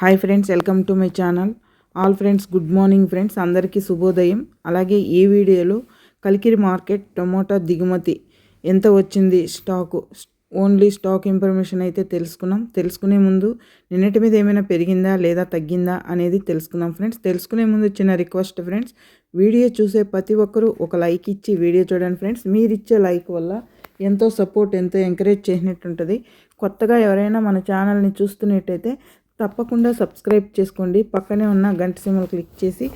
Hi friends welcome to my channel. All friends good morning friends. అందరికీ శుభోదయం. అలాగే ఈ వీడియోలో కలికిరి మార్కెట్ టొమాటో దిగుమతి ఎంత వచ్చింది స్టాకు? ఓన్లీ స్టాక్ ఇన్ఫర్మేషన్ అయితే తెలుసుకున్నాం. తెలుసుకునే ముందు నిన్నటి మీద ఏమైనా పెరిగిందా లేదా తగ్గిందా అనేది తెలుసుకుందాం ఫ్రెండ్స్. తెలుసుకునే ముందు చిన్న రిక్వెస్ట్ ఫ్రెండ్స్. వీడియో చూసే ప్రతి ఒక్కరూ ఒక లైక్ ఇచ్చి వీడియో చూడండి ఫ్రెండ్స్. మీరు ఇచ్చే లైక్ వల్ల ఎంతో సపోర్ట్ ఎంతో ఎంకరేజ్ చేసినట్టు ఉంటుంది కొత్తగా ఎవరైనా మన ఛానల్ని చూస్తున్నట్టయితే తప్పకుండా సబ్స్క్రైబ్ చేసుకోండి. పక్కనే ఉన్న గంట సింబల్ క్లిక్ చేసి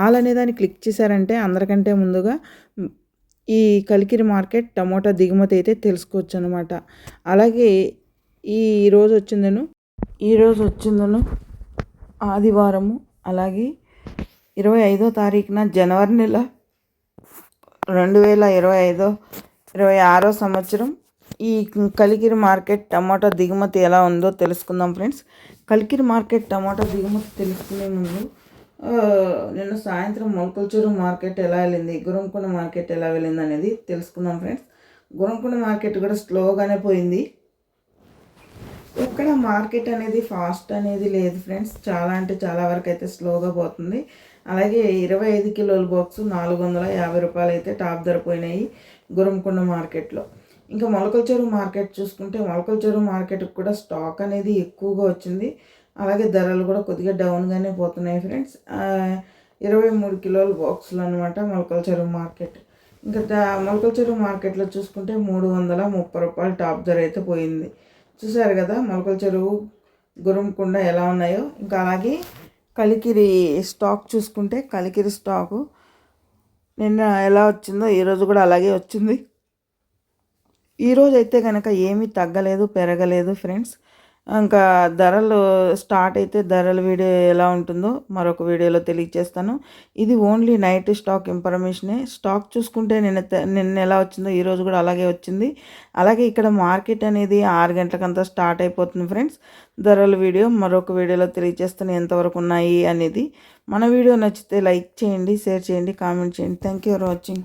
ఆల్ అనే దాన్ని క్లిక్ చేశారంటే అందరికంటే ముందుగా ఈ కలికిరి మార్కెట్ టమోటా దిగుమతి అయితే తెలుసుకోవచ్చు అనమాట అలాగే ఈ రోజు వచ్చిందను ఈరోజు వచ్చిందను ఆదివారము అలాగే ఇరవై ఐదో తారీఖున జనవరి నెల రెండు వేల ఇరవై ఐదో ఇరవై ఆరో సంవత్సరం ఈ కలికిరి మార్కెట్ టమాటా దిగుమతి ఎలా ఉందో తెలుసుకుందాం ఫ్రెండ్స్. కలికిరి మార్కెట్ టమాటా దిగుమతి తెలుసుకునే ముందు నిన్న సాయంత్రం మొలకల్చూరు మార్కెట్ ఎలా వెళ్ళింది గురంకొండ మార్కెట్ ఎలా వెళ్ళింది అనేది తెలుసుకుందాం ఫ్రెండ్స్. గురంకొండ మార్కెట్ కూడా స్లోగానే పోయింది. ఇక్కడ మార్కెట్ అనేది ఫాస్ట్ అనేది లేదు ఫ్రెండ్స్. చాలా అంటే చాలా వరకు అయితే స్లోగా పోతుంది. అలాగే ఇరవై ఐదు కిలోల బాక్స్ నాలుగు వందల యాభై రూపాయలు అయితే టాప్ ధర పోయినాయి గురంకొండ మార్కెట్లో. ఇంకా మొలకల చెరువు మార్కెట్ చూసుకుంటే మొలకల చెరువు మార్కెట్కి కూడా స్టాక్ అనేది ఎక్కువగా వచ్చింది. అలాగే ధరలు కూడా కొద్దిగా డౌన్గానే పోతున్నాయి ఫ్రెండ్స్. ఇరవై మూడు కిలోల బాక్సులు అనమాట మొలకల చెరువు మార్కెట్. ఇంకా మొలకల చెరువు మార్కెట్లో చూసుకుంటే మూడు వందల ముప్పై రూపాయలు టాప్ ధర అయితే పోయింది. చూసారు కదా మొలకల చెరువు గురంకొండ ఎలా ఉన్నాయో. ఇంకా అలాగే కలికిరి స్టాక్ చూసుకుంటే కలికిరి స్టాకు నిన్న ఎలా వచ్చిందో ఈరోజు కూడా అలాగే వచ్చింది. ఈరోజు అయితే కనుక ఏమీ తగ్గలేదు పెరగలేదు ఫ్రెండ్స్. ఇంకా ధరలు స్టార్ట్ అయితే ధరల వీడియో ఎలా ఉంటుందో మరొక వీడియోలో తెలియజేస్తాను. ఇది ఓన్లీ నైట్ స్టాక్ ఇన్ఫర్మేషనే. స్టాక్ చూసుకుంటే నిన్న నిన్న ఎలా వచ్చిందో ఈరోజు కూడా అలాగే వచ్చింది. అలాగే ఇక్కడ మార్కెట్ అనేది ఆరు గంటలకంతా స్టార్ట్ అయిపోతుంది ఫ్రెండ్స్. ధరల వీడియో మరొక వీడియోలో తెలియజేస్తాను ఎంతవరకు ఉన్నాయి అనేది. మన వీడియో నచ్చితే లైక్ చేయండి షేర్ చేయండి కామెంట్ చేయండి. Thank you for watching